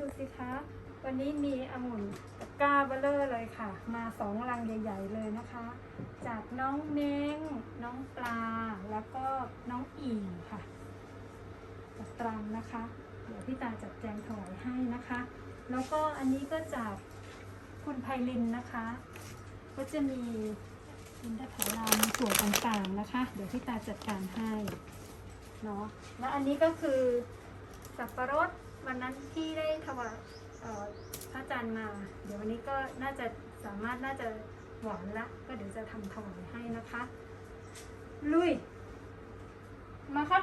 ดูสิคะ วันนี้มีองุ่นก้าเบลเลอร์เลยค่ะ มาสองลังใหญ่ ๆ เลยนะคะ จากน้องเม้ง น้องปลา แล้วก็น้องอิงค่ะจากตรังนะคะ เดี๋ยวพี่ตาจัดแจงถวายให้นะคะ แล้วก็อันนี้ก็จากคุณไพลินนะคะ ก็จะมีอินทผลัมส่วนต่างๆนะคะ เดี๋ยวพี่ตาจัดการให้เนาะ แล้วอันนี้ก็คือ สับปะรดวันนั้นที่ได้ถวายเอ่อพระอาจารย์มา เดี๋ยววันนี้ก็น่าจะสามารถน่าจะหวานละ ก็เดี๋ยวจะทำถวายให้นะคะ ลุย มาครับ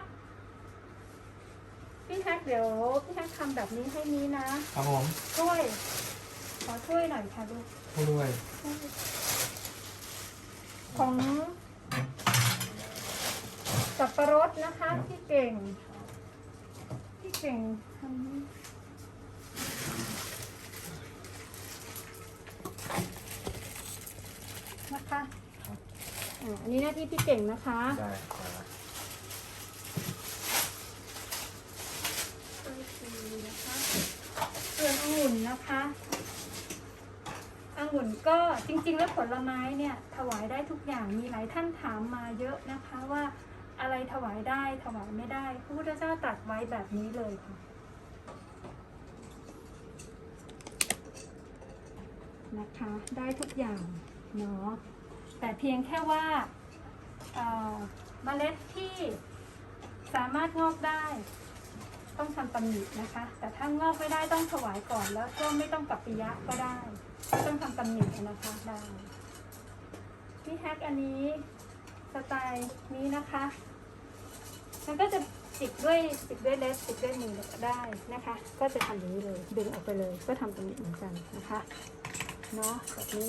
พี่แท็กเดี๋ยวพี่แท็กทำแบบนี้ให้นี้นะครับผมช่วย ขอช่วยหน่อยค่ะลูกผู้รวย ของสับปะรดนะคะพี่เก่งพี่ เก่งทำนี้นะคะอ่าอันนี้หน้าที่พี่เก่งนะคะ ได้ช่วยทีนะคะส่วนองุ่นนะคะองุ่นก็จริงๆแล้วผลไม้เนี่ยถวายได้ทุกอย่างมีหลายท่านถามมาเยอะนะคะว่า อะไรถวายได้ถวายไม่ได้พระพุทธเจ้าตรัสไว้แบบนี้เลยค่ะนะคะได้ทุกอย่างเนาะแต่เพียงแค่ว่าเอ่อเมล็ดที่สามารถงอกได้ ต้องทำตำหนินะคะ แต่ถ้างอกไม่ได้ต้องถวายก่อนแล้วก็ไม่ต้องกับปิยะก็ได้ต้องทำตำหนินะคะได้พี่แฮกอันนี้สไตล์นี้นะคะ มันก็จะติดด้วยติดด้วยเล็บติดด้วยมือได้นะคะ ก็จะทำอย่างนี้เลย ดึงออกไปเลยก็ทำตำหนิเหมือนกันนะคะเนาะแบบนี้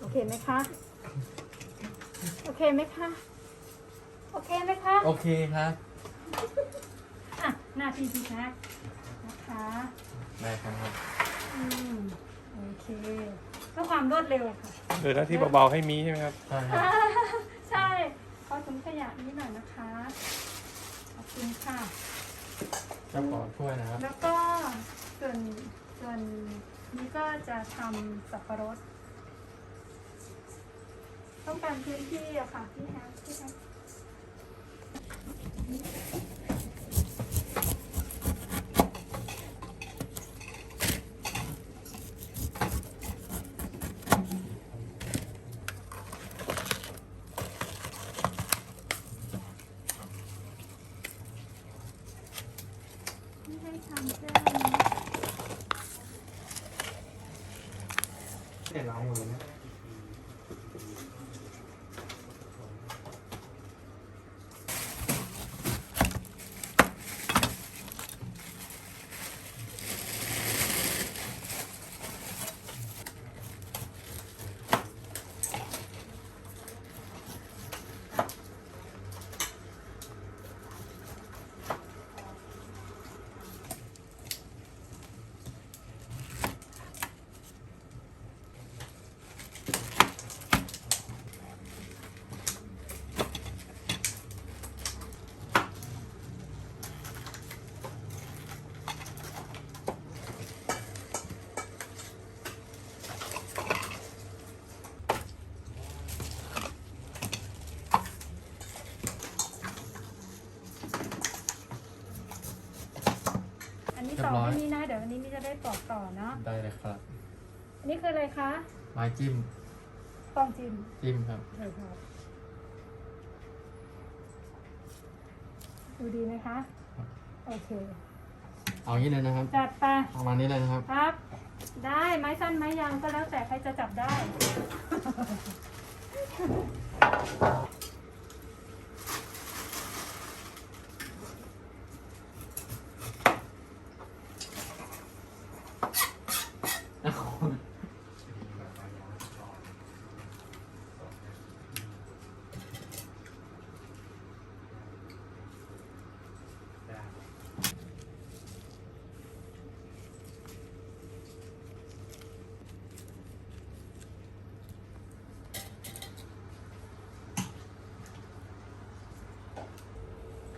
โอเคไหมคะโอเคไหมคะโอเคไหมคะโอเคครับอะหน้าที่พี่แท็กนะคะได้ครับอืมโอเคเพื่อความรวดเร็วค่ะเหลือหน้าที่เบาๆให้มีใช่ไหมครับ ใช่ครับใช่ขอถุงขยะนี้หน่อยนะคะขอบ คุณค่ะ เจ้าของถ้วยนะครับแล้วก็ส่วนส่วนนี้ก็จะทำสับปะรด ต้องการพื้นที่อะค่ะพี่แฮกพี่แฮกไม่ให้ทำแค่นี้ เดี๋ย วล้างมือนะอันนี้ต่อให้นี่นะ เดี๋ยวอันนี้นี่จะได้ปอกต่อเนาะ ได้เลยครับ อันนี้คืออะไรคะไม้จิ้ม ปองจิมจิ้มครับ เลยครับ ดูดีไหมคะ โอเค เอางี้เลยนะครับ จัดไป ประมาณนี้เลยนะครับ ครับ ได้ไม้สั้นไม้ยาวก็แล้วแต่ใครจะจับได้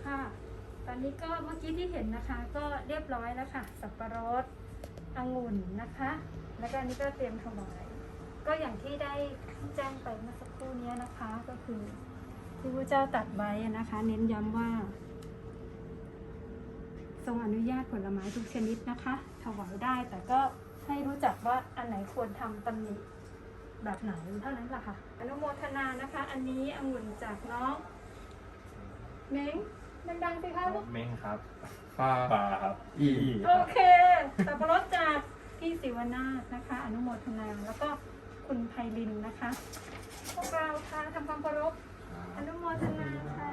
ค่ะ ตอ นี้ก็เมื่อกี้ที่เห็นนะคะ ก็เรียบร้อยแล้วค่ะ สับปะรดองุ่นนะคะ แล้วก็อันนี้ก็เตรียมถวายก็อย่างที่ได้แจ้งไปเมื่อสักครู่นี้นะคะ ก็คือที่พระเจ้าตัดไว้นะคะ เน้นย้ำว่า ทรงอนุญาตผลไม้ทุกชนิดนะคะ ถวายได้ แต่ก็ให้รู้จักว่าอันไหนควรทำตำหนิแบบไหนเท่านั้นแหละค่ะ อนุโมทนานะคะ อันนี้องุ่นจากน้องเม้ง ดังๆสิคะลูก เม้งครับปลาปลาครับ อีโอเคสับปะรดจากพี่สิวนาถนะคะ อนุโมทนา แล้วก็คุณไพลินนะคะ พวกเราค่ะทำความเคารพ อนุโมทนาค่ะ